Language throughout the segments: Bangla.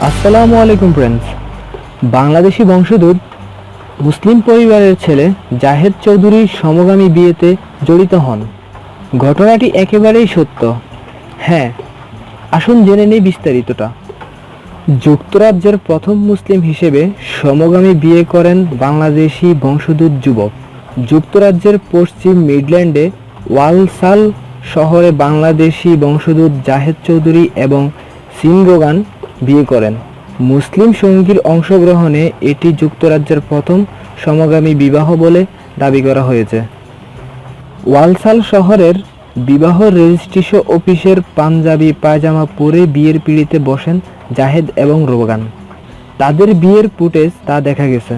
আসসালামু আলাইকুম ফ্রেন্ডস বাংলাদেশি বংশোদ্ভূত মুসলিম পরিবারের ছেলে জাহেদ চৌধুরীর সমগামী বিয়েতে জড়িত হন। ঘটনাটি একেবারেই সত্য। হ্যাঁ আসুন জেনে নেই বিস্তারিতটা। যুক্তরাজ্যের প্রথম মুসলিম হিসেবে সমগামী বিয়ে করেন বাংলাদেশি বংশোদ্ভূত যুবক। যুক্তরাজ্যের পশ্চিম মিডল্যান্ডে ওয়ালসাল শহরে বাংলাদেশি বংশোদ্ভূত জাহেদ চৌধুরী এবং সিনরোগান বিয়ে করেন। মুসলিম সঙ্গীর অংশগ্রহণে এটি যুক্তরাজ্যের প্রথম সমগামী বিবাহ বলে দাবি করা হয়েছে। ওয়ালসাল শহরের বিবাহ রেজিস্ট্রেশন অফিসের পাঞ্জাবি পায়জামা পরে বিয়ের পিড়িতে বসেন জাহেদ এবং রোগান। তাদের বিয়ের ফুটেজ তা দেখা গেছে।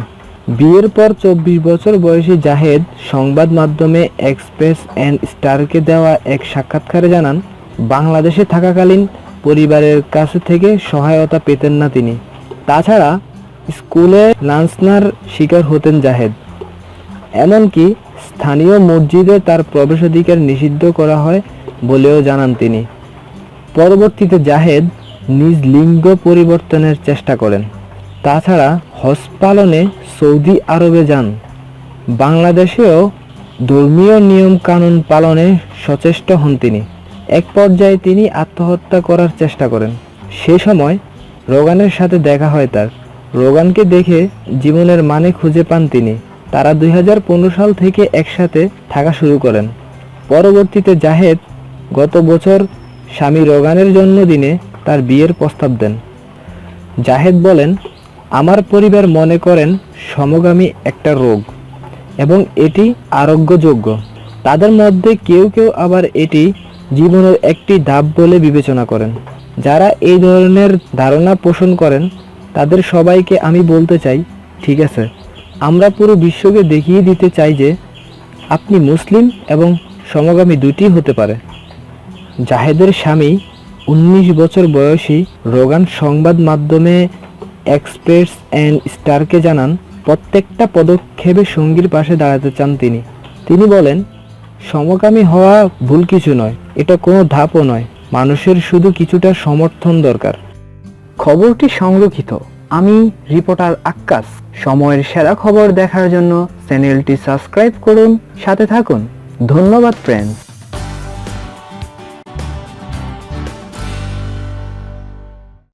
বিয়ের পর চব্বিশ বছর বয়সী জাহেদ সংবাদ মাধ্যমে এক্সপ্রেস অ্যান্ড স্টারকে দেওয়া এক সাক্ষাৎকারে জানান, বাংলাদেশে থাকাকালীন পরিবারের কাছে থেকে সহায়তা পেতেন না তিনি। তাছাড়া স্কুলে লাঞ্ছনার শিকার হতেন জাহেদ। এমনকি স্থানীয় মসজিদে তার প্রবেশাধিকার নিষিদ্ধ করা হয় বলেও জানান তিনি। পরবর্তীতে জাহেদ নিজ লিঙ্গ পরিবর্তনের চেষ্টা করেন। তাছাড়া হজ পালনে সৌদি আরবে যান। বাংলাদেশেও ধর্মীয় নিয়ম কানুন পালনে সচেষ্ট হন তিনি। এক পর্যায়ে তিনি আত্মহত্যা করার চেষ্টা করেন। সে সময় রোগানের সাথে দেখা হয় তার। রোগানকে দেখে জীবনের মানে খুঁজে পান তিনি। তারা দুই হাজার পনেরো সাল থেকে একসাথে থাকা শুরু করেন। পরবর্তীতে জাহেদ গত বছর স্বামী রোগানের জন্মদিনে তার বিয়ের প্রস্তাব দেন। জাহেদ বলেন, আমার পরিবার মনে করেন সমগামী একটা রোগ এবং এটি আরোগ্যযোগ্য। তাদের মধ্যে কেউ কেউ আবার এটি জীবনের একটি ধাপ বলে বিবেচনা করেন। যারা এই ধরনের ধারণা পোষণ করেন, তাদের সবাইকে আমি বলতে চাই, ঠিক আছে, আমরা পুরো বিশ্বকে দেখিয়ে দিতে চাই যে আপনি মুসলিম এবং সমগামী দুটি হতে পারে। জাহেদের স্বামী উনিশ বছর বয়সী রোগান সংবাদ মাধ্যমে এক্সপ্রেস অ্যান্ড স্টারকে জানান, প্রত্যেকটা পদক্ষেপে সঙ্গীর পাশে দাঁড়াতে চান তিনি। তিনি বলেন সমকামী হওয়া ভুল কিছু নয়, এটা কোনো ধাপও নয়। মানুষের শুধু কিছুটা সমর্থন দরকার। খবরটি সংরক্ষিত। আমি রিপোর্টার আক্কাস। সময়ের সেরা খবর দেখার জন্য চ্যানেলটি সাবস্ক্রাইব করুন, সাথে থাকুন। ধন্যবাদ ফ্রেন্ডস